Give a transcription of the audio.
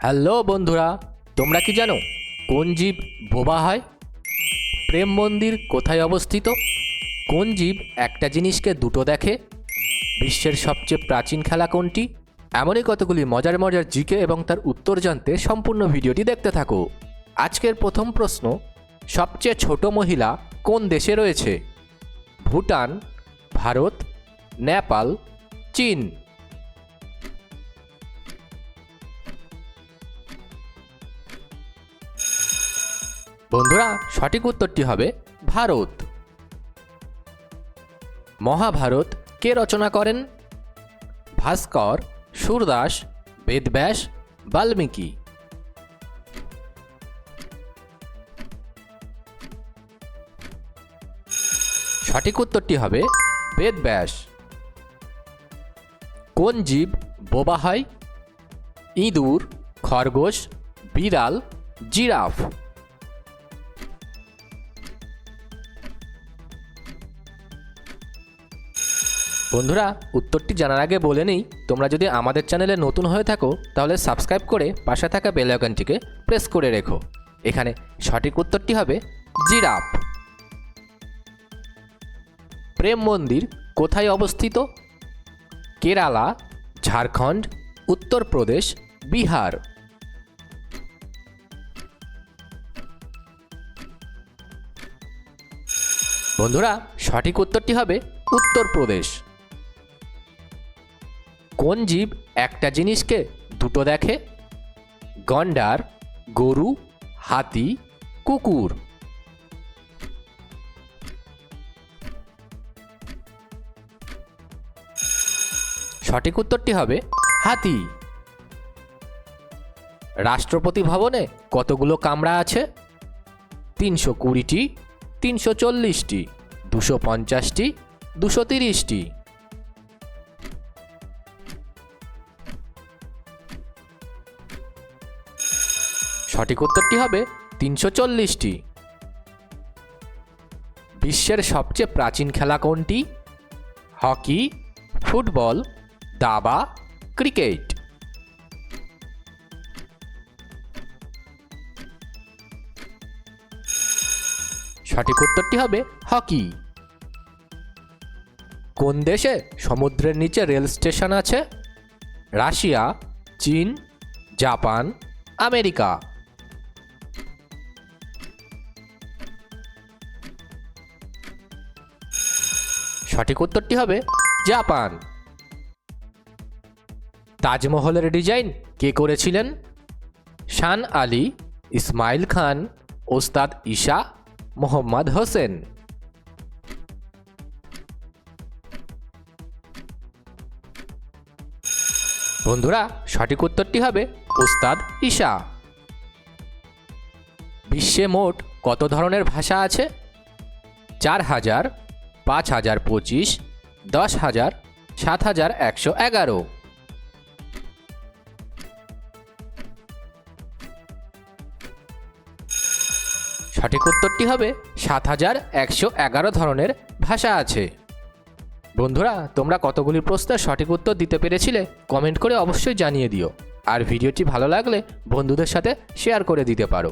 Hello বন্ধুরা, তোমরা কি জানো কোন জীব বোবা হয়? প্রেম মন্দির কোথায় অবস্থিত? কোন জীব একটা জিনিসকে দুটো দেখে? বিশ্বের সবচেয়ে প্রাচীন খেলা কোনটি? এমনই কতগুলি মজার মজার জিকে এবং তার উত্তর জানতে সম্পূর্ণ ভিডিওটি দেখতে থাকো। আজকের প্রথম প্রশ্ন, সবচেয়ে ছোট মহিলা কোন দেশে রয়েছে? ভুটান, ভারত, নেপাল, চীন। বন্ধুরা, সঠিক উত্তরটি হবে ভারত। মহাভারত কে রচনা করেন? ভাস্কর, সুরদাস, বেদব্যাস, বাল্মীকি। সঠিক উত্তরটি হবে বেদব্যাস। কোন জীব বোবা হয়? ইঁদুর, খরগোশ, বিড়াল, জিরাফ। বন্ধুরা, উত্তরটি জানার আগে বলে নেই, তোমরা যদি আমাদের চ্যানেলে নতুন হয়ে থাকো, তাহলে সাবস্ক্রাইব করে পাশে থাকা বেল আইকনটিকে প্রেস করে রেখো। এখানে সঠিক উত্তরটি হবে জিরাফ। প্রেম মন্দির কোথায় অবস্থিত? কেরালা, ঝাড়খণ্ড, উত্তরপ্রদেশ, বিহার। বন্ধুরা, সঠিক উত্তরটি হবে উত্তরপ্রদেশ। কোন জীব একটা জিনিসকে দুটো দেখে? গন্ডার, গরু, হাতি, কুকুর। সঠিক উত্তরটি হবে হাতি। রাষ্ট্রপতি ভবনে কতগুলো কামরা আছে? তিনশো কুড়িটি, তিনশো চল্লিশটি, দুশো পঞ্চাশটি, দুশো তিরিশটি। সঠিক উত্তরটি হবে তিনশো চল্লিশটি। বিশ্বের সবচেয়ে প্রাচীন খেলা কোনটি? হকি, ফুটবল, দাবা, ক্রিকেট। সঠিক উত্তরটি হবে হকি। কোন দেশে সমুদ্রের নিচে রেল স্টেশন আছে? রাশিয়া, চীন, জাপান, আমেরিকা। সঠিক উত্তরটি হবে জাপান। তাজমহলের ডিজাইন কে করেছিলেন? শান আলী, ইসমাইল খান, ওস্তাদ ঈশা, মোহাম্মদ হোসেন। বন্ধুরা, সঠিক উত্তরটি হবে ওস্তাদ ঈশা। বিশ্বে মোট কত ধরনের ভাষা আছে? চার হাজার পাঁচ হাজার পঁচিশ, দশ হাজার, সাত হাজার একশো এগারো। সঠিক উত্তরটি হবে সাত হাজার একশো এগারো ধরনের ভাষা আছে। বন্ধুরা, তোমরা কতগুলি প্রশ্নের সঠিক উত্তর দিতে পেরেছিলে কমেন্ট করে অবশ্যই জানিয়ে দিও। আর ভিডিওটি ভালো লাগলে বন্ধুদের সাথে শেয়ার করে দিতে পারো।